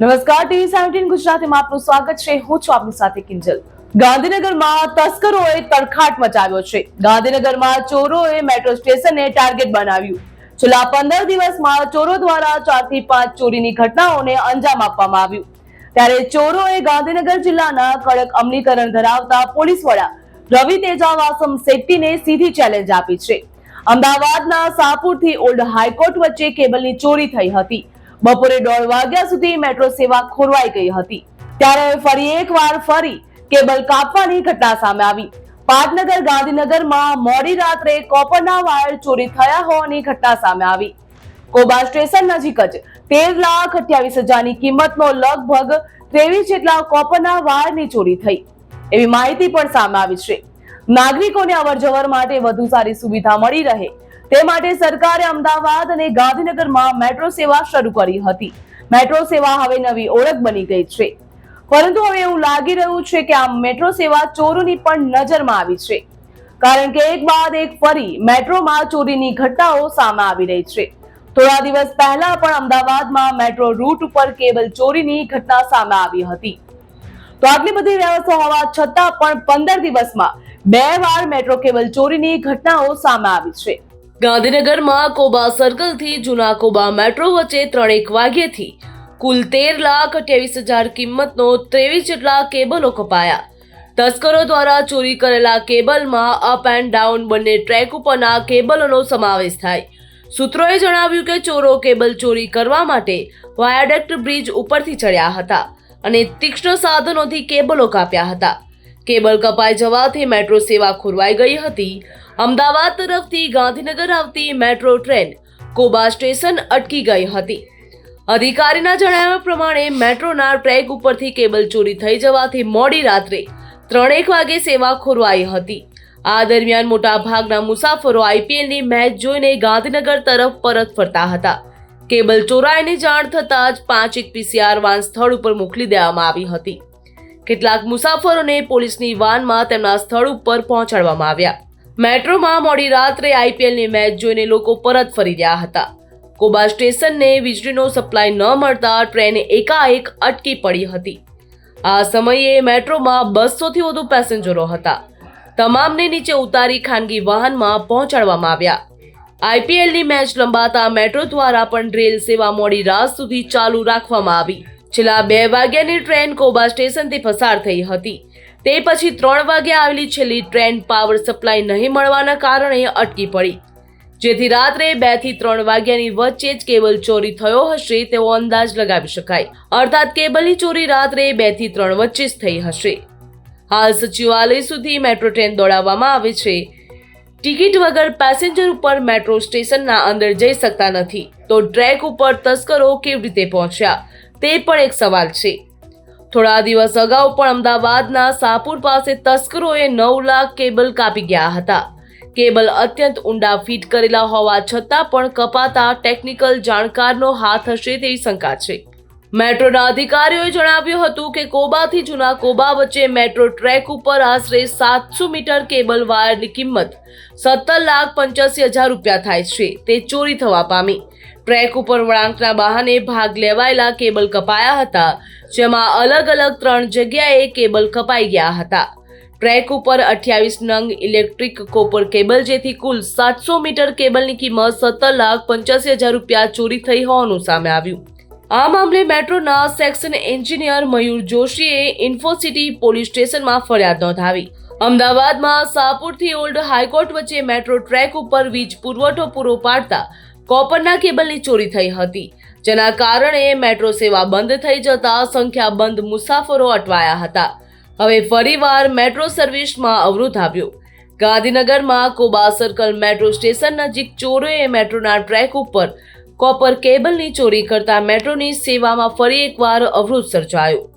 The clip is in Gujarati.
નમસ્કાર, ટીવી સેવન્ટીન ગુજરાતીમાં આપનું સ્વાગત છે. હું છું આપની સાથે કિંજલ. ગાંધીનગરમાં તસ્કરોએ તડખાટ મચાવ્યો છે. ગાંધીનગરમાં ચોરોએ મેટ્રો સ્ટેશનને ટાર્ગેટ બનાવ્યું. છેલ્લા પંદર દિવસમાં ચોરો દ્વારા ચારથી પાંચ ચોરીની ઘટનાઓને અંજામ આપવામાં આવ્યું. ત્યારે ચોરોએ ગાંધીનગર જિલ્લાના કડક અમલીકરણ ધરાવતા પોલીસ વડા રવિ તેજાવાસમ શેટ્ટીને સીધી ચેલેન્જ આપી છે. અમદાવાદના સાપુરથી ઓલ્ડ હાઈકોર્ટ વચ્ચે કેબલની ચોરી થઈ હતી. બપોરે દોઢ વાગ્યા સુધી મેટ્રો સેવા ખોરવાઈ ગઈ હતી. ત્યારે ફરી એકવાર ફરી કેબલ કાપવાની ઘટના સામે આવી. પાટનગર, ગાંધીનગરમાં મોડી રાત્રે કોપરના વાયર ચોરી થયા હોવાની ઘટના સામે આવી. કોબા સ્ટેશન નજીક જ તેર લાખ અઠ્યાવીસ હજારની કિંમતનો લગભગ ત્રેવીસ જેટલા કોપરના વાયરની ચોરી થઈ. એવી માહિતી પણ સામે આવી છે. નાગરિકોને અવરજવર માટે વધુ સારી સુવિધા મળી રહે તે માટે સરકારે અમદાવાદ અને ગાંધીનગરમાં મેટ્રો સેવા શરૂ કરી હતી. મેટ્રો સેવા હવે નવી ઓળખ બની ગઈ છે. પરંતુ હવે એવું લાગી રહ્યું છે કે આ મેટ્રો સેવા ચોરોની પણ નજરમાં આવી છે. કારણ કે એક બાદ એક ફરી મેટ્રોમાં ચોરીની ઘટનાઓ સામે આવી રહી છે. થોડા દિવસ પહેલા પણ અમદાવાદમાં મેટ્રો રૂટ ઉપર કેબલ ચોરીની ઘટના સામે આવી હતી. તો આટલી બધી વ્યવસ્થા હોવા છતાં પણ પંદર દિવસમાં બે વાર મેટ્રો કેબલ ચોરીની ઘટનાઓ સામે આવી છે. ગાંધીનગરમાં કોબા સર્કલથી જૂના કોબા મેટ્રો વચ્ચે ત્રણેક વાગ્યેથી કુલ તેર લાખ અઠ્યાવીસ હજાર કિંમતનો ત્રેવીસ જેટલા કેબલો કપાયા. તસ્કરો દ્વારા ચોરી કરેલા કેબલમાં અપ એન્ડ ડાઉન બંને ટ્રેક ઉપરના કેબલોનો સમાવેશ થાય. સૂત્રોએ જણાવ્યું કે ચોરો કેબલ ચોરી કરવા માટે વાયાડક્ટ બ્રિજ ઉપરથી ચડ્યા હતા અને તીક્ષ્ણ સાધનોથી કેબલો કાપ્યા હતા. કેબલ કપાઈ જવાથી મેટ્રો સેવા ખોરવાઈ ગઈ હતી. અમદાવાદ તરફથી ગાંધીનગર આવતી મેટ્રો ટ્રેન કોબા સ્ટેશન અટકી ગઈ હતી. અધિકારીના જણાવ્યા પ્રમાણે મેટ્રોના ટ્રેક ઉપરથી કેબલ ચોરી થઈ જવાથી મોડી રાત્રે ત્રણેક વાગે સેવા ખોરવાઈ હતી. આ દરમિયાન મોટા ભાગના મુસાફરો આઈપીએલની મેચ જોઈને ગાંધીનગર તરફ પરત ફરતા હતા. કેબલ ચોરાઈની જાણ થતાં જ પાંચ એક પીસીઆર વાન સ્થળ ઉપર મોકલી દેવામાં આવી હતી. કેટલાક મુસાફરોને પોલીસની વાનમાં તેમના સ્થળ ઉપર પહોંચાડવામાં આવ્યા. મેટ્રોમાં મોડી રાત્રે આઈપીએલની મેચ જોઈને લોકો પરત ફરી રહ્યા હતા. કોબા સ્ટેશનને વીજળીનો સપ્લાય ન મળતા ટ્રેન એકાએક અટકી પડી હતી. આ સમયે મેટ્રોમાં બસોથી વધુ પેસેન્જરો હતા. તમામને નીચે ઉતારી ખાનગી વાહનમાં પહોંચાડવામાં આવ્યા. આઈપીએલની મેચ લંબાતા મેટ્રો દ્વારા પણ રેલ સેવા મોડી રાત સુધી ચાલુ રાખવામાં આવી. છેલ્લા બે વાગ્યાની ટ્રેન કોબા સ્ટેશનથી પસાર થઈ હતી. તે પછી ત્રણ વાગે આવેલી છેલ્લી ટ્રેન પાવર સપ્લાય નહીં મળવાના કારણે અટકી પડી. જેથી રાત્રે બેથી ત્રણ વાગ્યાની વચ્ચે જ કેબલ ચોરી થયો હશે તેવો અંદાજ લગાવી શકાય. અર્થાત કેબલની ચોરી રાત્રે બેથી ત્રણ વચ્ચે જ થઈ હશે. હાલ સચિવાલય સુધી મેટ્રો ટ્રેન દોડાવવામાં આવે છે. ટિકિટ વગર પેસેન્જર ઉપર મેટ્રો સ્ટેશનના અંદર જઈ શકતા નથી. તો ટ્રેક ઉપર તસ્કરો કેવી રીતે પહોંચ્યા? તે પણ એક સવાલ છે. થોડા દિવસ અગાઉ પણ અમદાવાદના સાપુર પાસે તસ્કરોએ નવ લાખ કેબલ કાપી ગયા હતા. કેબલ અત્યંત ઊંડા ફિટ કરેલા હોવા છતાં પણ કપાતા ટેકનિકલ જાણકારનો હાથ હશે તેવી શંકા છે. મેટ્રોના અધિકારીઓએ જણાવ્યું હતું કે કોબાથી જૂના કોબા વચ્ચે મેટ્રો ટ્રેક ઉપર આશરે સાતસો મીટર કેબલ વાયરની કિંમત સત્તર લાખ પંચ્યાસી હજાર રૂપિયા થાય છે. તે ચોરી થવા પામી. ટ્રેક ઉપર વળાંકના બહાને ભાગ લેવાયેલા કેબલ કપાયા હતા, જેમાં અલગ અલગ ત્રણ જગ્યાએ કેબલ કપાઈ ગયા હતા. ટ્રેક ઉપર અઠ્યાવીસ નંગ ઇલેક્ટ્રિક કોપર કેબલ, જેથી કુલ સાતસો મીટર કેબલની કિંમત સત્તર લાખ પંચ્યાસી હજાર રૂપિયા ચોરી થઈ હોવાનું સામે આવ્યું. આ મામલે મેટ્રોના સેક્શન એન્જિનિયર મયુર જોશીએ ઇન્ફોસિટી પોલીસ સ્ટેશનમાં ફરિયાદ નોંધાવી. અમદાવાદમાં સાપુરથી ઓલ્ડ હાઈકોર્ટ વચ્ચે મેટ્રો ટ્રેક ઉપર વીજ પુરવઠો પૂરો પાડતા કોપરના કેબલની ચોરી થઈ હતી. જેના કારણે મેટ્રો સેવા બંધ થઈ જતા સંખ્યાબંધ મુસાફરો અટવાયા હતા. હવે ફરીવાર મેટ્રો સર્વિસમાં અવરોધ આવ્યો. ગાંધીનગરમાં કોબા સર્કલ મેટ્રો સ્ટેશન નજીક ચોરોએ મેટ્રોના ટ્રેક ઉપર કોપર કેબલની ચોરી કરતા મેટ્રોની સેવામાં ફરી એકવાર અવરોધ સર્જાયો.